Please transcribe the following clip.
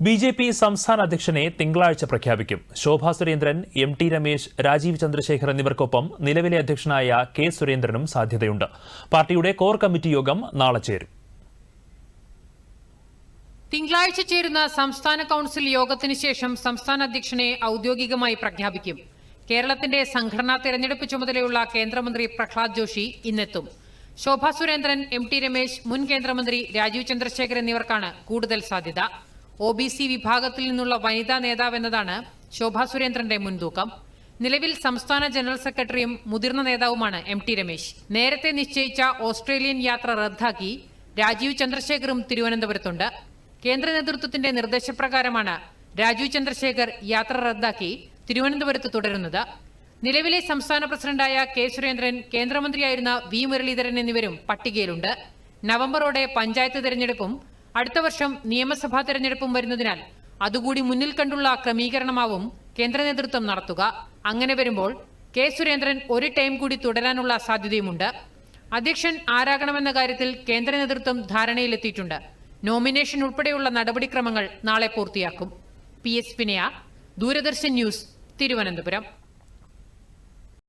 B J P സംസ്ഥാന അധ്യക്ഷനെ തിങ്കളാഴ്ച പ്രഖ്യാപിക്കും. ശോഭാ സുരേന്ദ്രൻ എം ടി രമേശ് രാജീവ് ചന്ദ്രശേഖർ എന്നിവർക്കൊപ്പം നിലവിലെ അധ്യക്ഷനായ കെ സുരേന്ദ്രനും സാധ്യതയുണ്ട്. പാർട്ടിയുടെ കോർ കമ്മിറ്റി യോഗം നാളെ ചേരും. തിങ്കളാഴ്ച ചേരുന്ന സംസ്ഥാന കൌൺസിൽ യോഗത്തിന് ശേഷം സംസ്ഥാന അധ്യക്ഷനെ ഔദ്യോഗികമായി പ്രഖ്യാപിക്കും. കേരളത്തിന്റെ സംഘടനാ തെരഞ്ഞെടുപ്പ് ചുമതലയുള്ള കേന്ദ്രമന്ത്രി പ്രഹ്ലാദ് ജോഷി ഇന്നെത്തും. ശോഭാ സുരേന്ദ്രൻ എം ടി രമേശ് മുൻ കേന്ദ്രമന്ത്രി രാജീവ് ചന്ദ്രശേഖർ എന്നിവർക്കാണ് കൂടുതൽ സാധ്യത. ഒ ബി സി വിഭാഗത്തിൽ നിന്നുള്ള വനിതാ നേതാവ് എന്നതാണ് ശോഭാ സുരേന്ദ്രന്റെ മുൻതൂക്കം. നിലവിൽ സംസ്ഥാന ജനറൽ സെക്രട്ടറിയും മുതിർന്ന നേതാവുമാണ് എം ടി രമേശ്. നേരത്തെ നിശ്ചയിച്ച ഓസ്ട്രേലിയൻ യാത്ര റദ്ദാക്കി രാജീവ് ചന്ദ്രശേഖറും തിരുവനന്തപുരത്തുണ്ട്. കേന്ദ്ര നേതൃത്വത്തിന്റെ നിർദ്ദേശപ്രകാരമാണ് രാജീവ് ചന്ദ്രശേഖർ യാത്ര റദ്ദാക്കി തിരുവനന്തപുരത്ത് തുടരുന്നത്. നിലവിലെ സംസ്ഥാന പ്രസിഡന്റായ കെ സുരേന്ദ്രൻ കേന്ദ്രമന്ത്രിയായിരുന്ന വി മുരളീധരൻ എന്നിവരും പട്ടികയിലുണ്ട്. നവംബറോടെ പഞ്ചായത്ത് തെരഞ്ഞെടുപ്പും അടുത്ത വർഷം നിയമസഭാ തെരഞ്ഞെടുപ്പും വരുന്നതിനാൽ അതുകൂടി മുന്നിൽ കണ്ടുള്ള ക്രമീകരണമാവും കേന്ദ്ര നേതൃത്വം നടത്തുക. അങ്ങനെ വരുമ്പോൾ കെ സുരേന്ദ്രൻ ഒരു ടൈം കൂടി തുടരാനുള്ള സാധ്യതയുമുണ്ട്. അധ്യക്ഷൻ ആരാകണമെന്ന കാര്യത്തിൽ കേന്ദ്ര നേതൃത്വം ധാരണയിലെത്തിയിട്ടുണ്ട്. നോമിനേഷൻ ഉൾപ്പെടെയുള്ള നടപടിക്രമങ്ങൾ നാളെ പൂർത്തിയാക്കും. പി എസ് പിനയ ദൂരദർശൻ ന്യൂസ് തിരുവനന്തപുരം.